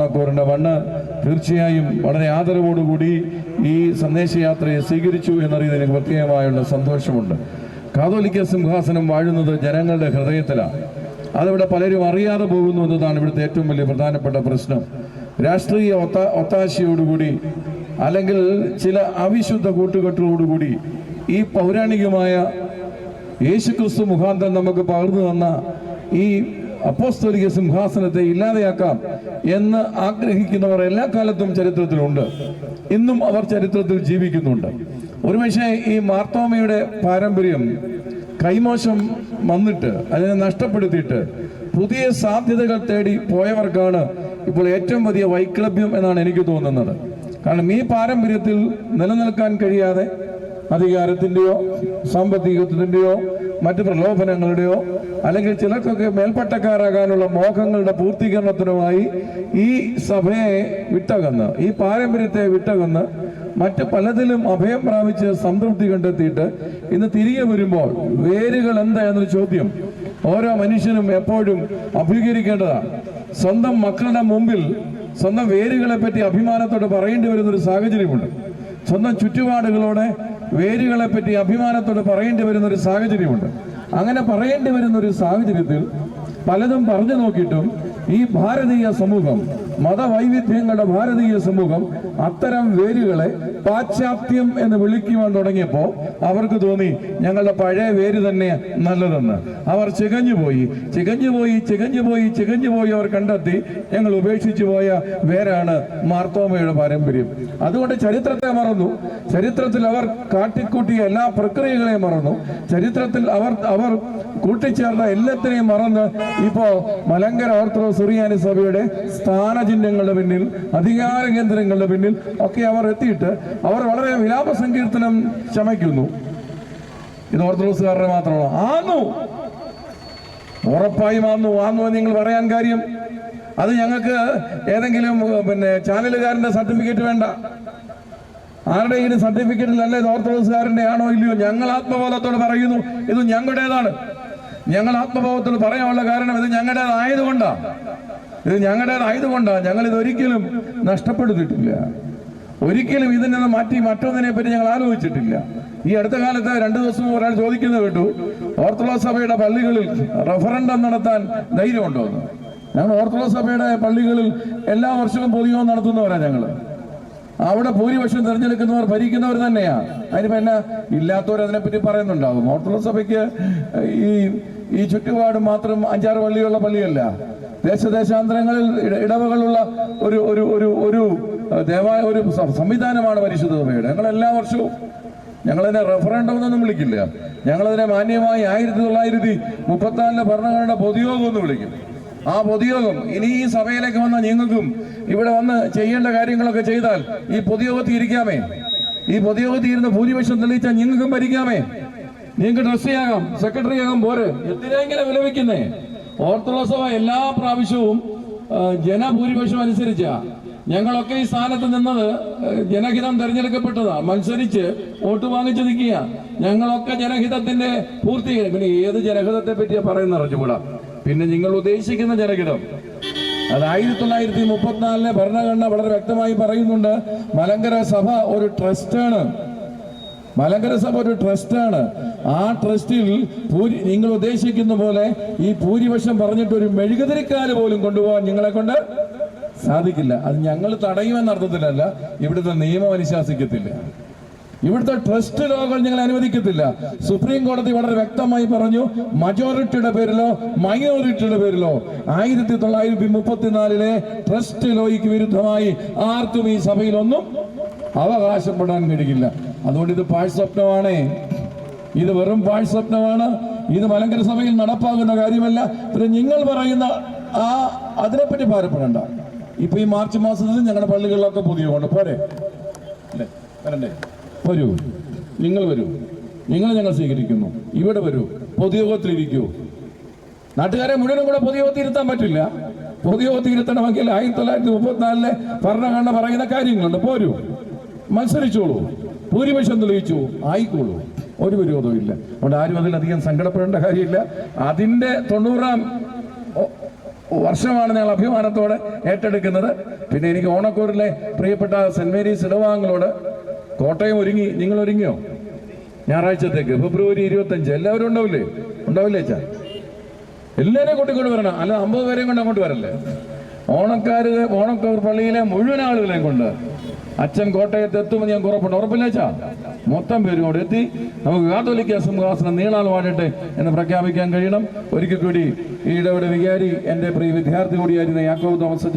കോറിന്റെ മണ്ണ് തീർച്ചയായും വളരെ ആദരവോടുകൂടി ഈ സന്ദേശയാത്രയെ സ്വീകരിച്ചു എന്നറിയുന്നതിന് എനിക്ക് പ്രത്യേകമായുള്ള സന്തോഷമുണ്ട്. കാതോലിക്ക സിംഹാസനം വാഴുന്നത് ജനങ്ങളുടെ ഹൃദയത്തിലാണ് അതവിടെ പലരും അറിയാതെ പോകുന്നു എന്നതാണ് ഇവിടുത്തെ ഏറ്റവും വലിയ പ്രധാനപ്പെട്ട പ്രശ്നം. രാഷ്ട്രീയ ഒത്ത ഒത്താശയോടുകൂടി അല്ലെങ്കിൽ ചില അവിശുദ്ധ കൂട്ടുകെട്ടുകളോടുകൂടി ഈ പൗരാണികമായ യേശുക്രിസ്തു മുഖാന്തരം നമുക്ക് പകർന്നു തന്ന ഈ അപ്പോസ്തോലിക സിംഹാസനത്തെ ഇല്ലാതെയാക്കാം എന്ന് ആഗ്രഹിക്കുന്നവർ എല്ലാ കാലത്തും ചരിത്രത്തിലുണ്ട്. ഇന്നും അവർ ചരിത്രത്തിൽ ജീവിക്കുന്നുണ്ട്. ഒരുപക്ഷെ ഈ മാർത്തോമയുടെ പാരമ്പര്യം കൈമോശം വന്നിട്ട് അതിനെ നഷ്ടപ്പെടുത്തിയിട്ട് പുതിയ സാധ്യതകൾ തേടി പോയവർക്കാണ് ഇപ്പോൾ ഏറ്റവും വലിയ വൈക്ലഭ്യം എന്നാണ് എനിക്ക് തോന്നുന്നത്. കാരണം ഈ പാരമ്പര്യത്തിൽ നിലനിൽക്കാൻ കഴിയാതെ അധികാരത്തിന്റെയോ സാമ്പത്തികത്തിന്റെയോ മറ്റ് പ്രലോഭനങ്ങളുടെയോ അല്ലെങ്കിൽ ചിലർക്കൊക്കെ മേൽപ്പട്ടക്കാരാകാനുള്ള മോഹങ്ങളുടെ പൂർത്തീകരണത്തിനുമായി ഈ സഭയെ വിട്ടകന്ന് ഈ പാരമ്പര്യത്തെ വിട്ടകന്ന് മറ്റ് പലതിലും അഭയം പ്രാപിച്ച് സംതൃപ്തി കണ്ടെത്തിയിട്ട് ഇന്ന് തിരികെ വരുമ്പോൾ വേരുകൾ എന്താ എന്നൊരു ചോദ്യം ഓരോ മനുഷ്യനും എപ്പോഴും അഭിമുഖീകരിക്കേണ്ടതാണ്. സ്വന്തം മക്കളുടെ മുമ്പിൽ സ്വന്തം വേരുകളെ പറ്റി അഭിമാനത്തോടെ പറയേണ്ടി വരുന്ന ഒരു സാഹചര്യമുണ്ട്. സ്വന്തം ചുറ്റുപാടുകളോടെ വേരുകളെ പറ്റി അഭിമാനത്തോടെ പറയേണ്ടി വരുന്ന ഒരു സാഹചര്യമുണ്ട്. അങ്ങനെ പറയേണ്ടി വരുന്ന ഒരു സാഹചര്യത്തിൽ പലതും പറഞ്ഞു നോക്കിയിട്ടും ഈ ഭാരതീയ സമൂഹം മതവൈവിധ്യങ്ങളുടെ ഭാരതീയ സമൂഹം അത്തരം വേരുകളെ പാശ്ചാത്യം എന്ന് വിളിക്കുവാൻ തുടങ്ങിയപ്പോൾ അവർക്ക് തോന്നി ഞങ്ങളുടെ പഴയ വേര് തന്നെ നല്ലതെന്ന്. അവർ ചികഞ്ഞുപോയി. ചികഞ്ഞുപോയി ചികഞ്ഞുപോയി ചികഞ്ഞുപോയി അവർ കണ്ടെത്തി ഞങ്ങൾ ഉപേക്ഷിച്ചു പോയ വേരാണ് മാർത്തോമയുടെ പാരമ്പര്യം. അതുകൊണ്ട് ചരിത്രത്തെ മറന്നു. ചരിത്രത്തിൽ അവർ കാട്ടിക്കൂട്ടിയ എല്ലാ പ്രക്രിയകളെയും മറന്നു. ചരിത്രത്തിൽ അവർ അവർ കൂട്ടിച്ചേർന്ന എല്ലാത്തിനെയും മറന്ന് ഇപ്പോ മലങ്കര ഓർത്തഡോക്സ് സുറിയാനി സഭയുടെ സ്ഥാനചിഹ്നങ്ങളുടെ പിന്നിൽ അധികാര കേന്ദ്രങ്ങളുടെ പിന്നിൽ ഒക്കെ അവർ എത്തിയിട്ട് അവർ വളരെ വിലാപ സങ്കീർത്തനം ചമയ്ക്കുന്നു ഇത് ഓർത്തഡോക്സുകാരുടെ മാത്രമാണ്. ആന്നു! ഉറപ്പായും ആന്നു. ആന്നു നിങ്ങൾ പറയാൻ കാര്യം അത് ഞങ്ങൾക്ക് ഏതെങ്കിലും പിന്നെ ചാനലുകാരന്റെ സർട്ടിഫിക്കറ്റ് വേണ്ട. ആരുടെയെങ്കിലും സർട്ടിഫിക്കറ്റിലല്ല ഇത് ഓർത്തഡോക്സുകാരന്റെ ആണോ ഇല്ലയോ? ഞങ്ങൾ ആത്മബോധത്തോട് പറയുന്നു ഇത് ഞങ്ങളുടേതാണ്. ഞങ്ങൾ ആത്മഭാവത്തിൽ പറയാനുള്ള കാരണം ഇത് ഞങ്ങളുടേതായതുകൊണ്ടാണ് ഇത് ഞങ്ങളുടേതായതുകൊണ്ടാണ് ഞങ്ങൾ ഇതൊരിക്കലും നഷ്ടപ്പെടുത്തിയിട്ടില്ല. ഒരിക്കലും ഇതിൽ നിന്ന് മാറ്റി മറ്റൊന്നിനെ പറ്റി ഞങ്ങൾ ആലോചിച്ചിട്ടില്ല. ഈ അടുത്ത കാലത്ത് രണ്ടു ദിവസം ഒരാൾ ചോദിക്കുന്നത് കേട്ടു ഓർത്തഡോക്സ് സഭയുടെ പള്ളികളിൽ റഫറൻഡം നടത്താൻ ധൈര്യമുണ്ടോ എന്ന്? ഞങ്ങൾ ഓർത്തഡോക്സ് സഭയുടെ പള്ളികളിൽ എല്ലാ വർഷവും പൊതുയോഗം നടത്തുന്നവരാണ് ഞങ്ങൾ അവിടെ ഭൂരിപക്ഷം തിരഞ്ഞെടുക്കുന്നവർ ഭരിക്കുന്നവർ തന്നെയാണ് അതിന് പിന്നെ ഇല്ലാത്തവർ അതിനെപ്പറ്റി പറയുന്നുണ്ടാവും. ഓർത്തഡോക്സ് സഭയ്ക്ക് ഈ ഈ ചുറ്റുപാട് മാത്രം അഞ്ചാറ് പള്ളിയുള്ള പള്ളിയല്ല. ദേശദേശാന്തരങ്ങളിൽ ഇട- ഇടവകളുള്ള ഒരു ഒരു ഒരു ഒരു ദേവായ ഒരു സംവിധാനമാണ് പരിശുദ്ധ സഭയുടെ. ഞങ്ങൾ എല്ലാ വർഷവും ഞങ്ങളതിനെ റെഫറൻഡം എന്നൊന്നും വിളിക്കില്ല. ഞങ്ങളതിനെ മാന്യമായി ആയിരത്തി തൊള്ളായിരത്തി മുപ്പത്തിനാലിലെ ഭരണഘടന പൊതുയോഗം എന്ന് വിളിക്കും. ആ പൊതുയോഗം ഇനി ഈ സഭയിലേക്ക് വന്ന നിങ്ങൾക്കും ഇവിടെ വന്ന് ചെയ്യേണ്ട കാര്യങ്ങളൊക്കെ ചെയ്താൽ ഈ പൊതുയോഗത്തിൽ ഇരിക്കാമേ. ഈ പൊതുയോഗത്തിൽ ഇരുന്ന് ഭൂരിപക്ഷം തെളിയിച്ചാൽ നിങ്ങൾക്കും ഭരിക്കാമേ. നിങ്ങൾക്ക് ട്രസ്റ്റി ആകാം സെക്രട്ടറി ആകാം പോരെ. എന്തിനാ ഇങ്ങനെ വിലപിക്കുന്നേ? ഓർത്തഡോക്സ് സഭ എല്ലാ പ്രാവശ്യവും ജനഭൂരിപക്ഷം അനുസരിച്ചാ. ഞങ്ങളൊക്കെ ഈ സ്ഥാനത്ത് നിന്നത് ജനഹിതം തെരഞ്ഞെടുക്കപ്പെട്ടതാ. മത്സരിച്ച് വോട്ട് വാങ്ങിച്ചു നിൽക്കുക ഞങ്ങളൊക്കെ ജനഹിതത്തിന്റെ പൂർത്തീകരണം. പിന്നെ ഏത് ജനഹിതത്തെ പറ്റിയാ പറയുന്ന അറിഞ്ഞുകൂടാ. പിന്നെ നിങ്ങൾ ഉദ്ദേശിക്കുന്ന ജനഹിതം. അത് ആയിരത്തി തൊള്ളായിരത്തി മുപ്പത്തിനാലിലെ ഭരണഘടന വളരെ വ്യക്തമായി പറയുന്നുണ്ട്. മലങ്കര സഭ ഒരു ട്രസ്റ്റാണ്. മലങ്കര സഭ ഒരു ട്രസ്റ്റാണ്. ആ ട്രസ്റ്റിൽ ഭൂരി നിങ്ങൾ ഉദ്ദേശിക്കുന്ന പോലെ ഈ ഭൂരിപക്ഷം പറഞ്ഞിട്ട് ഒരു മെഴുകുതിരിക്കാൽ പോലും കൊണ്ടുപോകാൻ നിങ്ങളെ കൊണ്ട് സാധിക്കില്ല. അത് ഞങ്ങൾ തടയുമെന്ന അർത്ഥത്തിലല്ല ഇവിടുത്തെ നിയമം അനുശാസിക്കത്തില്ല. ഇവിടുത്തെ ട്രസ്റ്റ് ലോകൾ ഞങ്ങൾ അനുവദിക്കത്തില്ല. സുപ്രീം കോടതി വളരെ വ്യക്തമായി പറഞ്ഞു മജോറിറ്റിയുടെ പേരിലോ മൈനോറിറ്റിയുടെ പേരിലോ ആയിരത്തി തൊള്ളായിരത്തി മുപ്പത്തിനാലിലെ ട്രസ്റ്റ് ലോയ്ക്ക് വിരുദ്ധമായി ആർക്കും ഈ സഭയിലൊന്നും അവകാശപ്പെടാൻ കഴിയില്ല. അതുകൊണ്ട് ഇത് പാഴ് സ്വപ്നമാണ്. ഇത് വെറും പാഴ് സ്വപ്നമാണ്. ഇത് മലങ്കര സഭയിൽ നടപ്പാകുന്ന കാര്യമല്ല. പിന്നെ നിങ്ങൾ പറയുന്ന ആ അതിനെപ്പറ്റി ഭാരപ്പെടേണ്ട. ഇപ്പൊ ഈ മാർച്ച് മാസത്തിൽ ഞങ്ങളുടെ പള്ളികളിലൊക്കെ പുതിയ കൊണ്ട് പോരെ. അല്ലേ? വരണ്ടേ? വരൂ. നിങ്ങൾ വരൂ. നിങ്ങൾ ഞങ്ങൾ സ്വീകരിക്കുന്നു. ഇവിടെ വരൂ. പൊതുയോഗത്തിലിരിക്കൂ. നാട്ടുകാരെ മുഴുവനും കൂടെ പൊതുയോഗത്തിൽ ഇരുത്താൻ പറ്റില്ല. പൊതുയോഗത്തിൽ ഇരുത്തണമെങ്കിൽ ആയിരത്തി തൊള്ളായിരത്തി മുപ്പത്തിനാലിലെ ഭരണഘടന പറയുന്ന കാര്യങ്ങളുണ്ട്. പോരൂ. മത്സരിച്ചോളൂ. ഭൂരിപക്ഷം തെളിയിച്ചു. ആയിക്കോളൂ. ഒരു വിരോധവും ഇല്ല. അതുകൊണ്ട് ആരും അതിലധികം സങ്കടപ്പെടേണ്ട കാര്യമില്ല. അതിന്റെ തൊണ്ണൂറാം വർഷമാണ് ഞങ്ങൾ അഭിമാനത്തോടെ ഏറ്റെടുക്കുന്നത്. പിന്നെ എനിക്ക് ഓണക്കൂറിലെ പ്രിയപ്പെട്ട സെന്റ് മേരീസ് ഇടവാങ്ങളോട് കോട്ടയം ഒരുങ്ങി. നിങ്ങൾ ഒരുങ്ങിയോ? ഞായറാഴ്ചത്തേക്ക്. ഫെബ്രുവരി ഇരുപത്തഞ്ച്. എല്ലാവരും ഉണ്ടാവില്ലേ? ഉണ്ടാവില്ലേ അച്ഛാ? എല്ലാവരെയും കൂട്ടിക്കൊണ്ട് വരണം. അല്ല അമ്പത് പേരെയും കൊണ്ട് അങ്ങോട്ട് വരല്ലേ? ഓണക്കൂർ പള്ളിയിലെ മുഴുവൻ ആളുകളെയും കൊണ്ട് അച്ഛൻ കോട്ടയത്ത് എത്തുമെന്ന് ഞാൻ കുറപ്പുണ്ട് ഉറപ്പില്ല അച്ഛാ? മൊത്തം പേരും എത്തി. നമുക്ക് കാത്തോലിക്ക സിംഹാസനം നീളാൽ വാഴട്ടെ എന്ന് പ്രഖ്യാപിക്കാൻ കഴിയണം. ഒരിക്കൽ കൂടി ഈ ഇടവിടെ വികാരി എന്റെ പ്രിയ വിദ്യാർത്ഥി കൂടിയായിരുന്ന യാക്കോബ് തോമസ്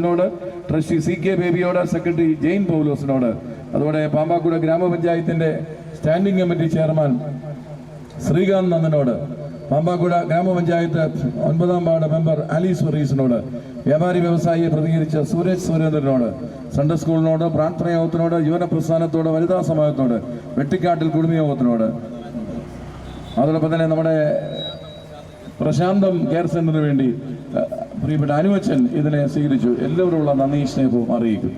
ട്രഷി സി കെ ബേബിയോട് സെക്രട്ടറി ജെയിൻ പൗലോസിനോട് അതുപോലെ പാമ്പാക്കുട ഗ്രാമപഞ്ചായത്തിന്റെ സ്റ്റാൻഡിംഗ് കമ്മിറ്റി ചെയർമാൻ ശ്രീകാന്ത് നന്ദനോട് പാമ്പാക്കുട ഗ്രാമപഞ്ചായത്ത് ഒൻപതാം വാർഡ് മെമ്പർ അലി സുറീസിനോട് വ്യാപാരി വ്യവസായിയെ പ്രതികരിച്ച സുരേഷ് സുരേന്ദ്രനോട് സൺഡേ സ്കൂളിനോട് പ്രാർത്ഥന യോഗത്തിനോട് യുവന പ്രസ്ഥാനത്തോട് വനിതാ സമാജത്തോട് വെട്ടിക്കാട്ടിൽ കുടുംബയോഗത്തിനോട്. അതോടൊപ്പം തന്നെ നമ്മുടെ പ്രശാന്തം കെയർ സെന്ററിന് വേണ്ടി പ്രിയപ്പെട്ട അനുവച്ചൻ ഇതിനെ സ്വീകരിച്ചു. എല്ലാവരുമുള്ള നന്ദി സ്നേഹവും അറിയിക്കും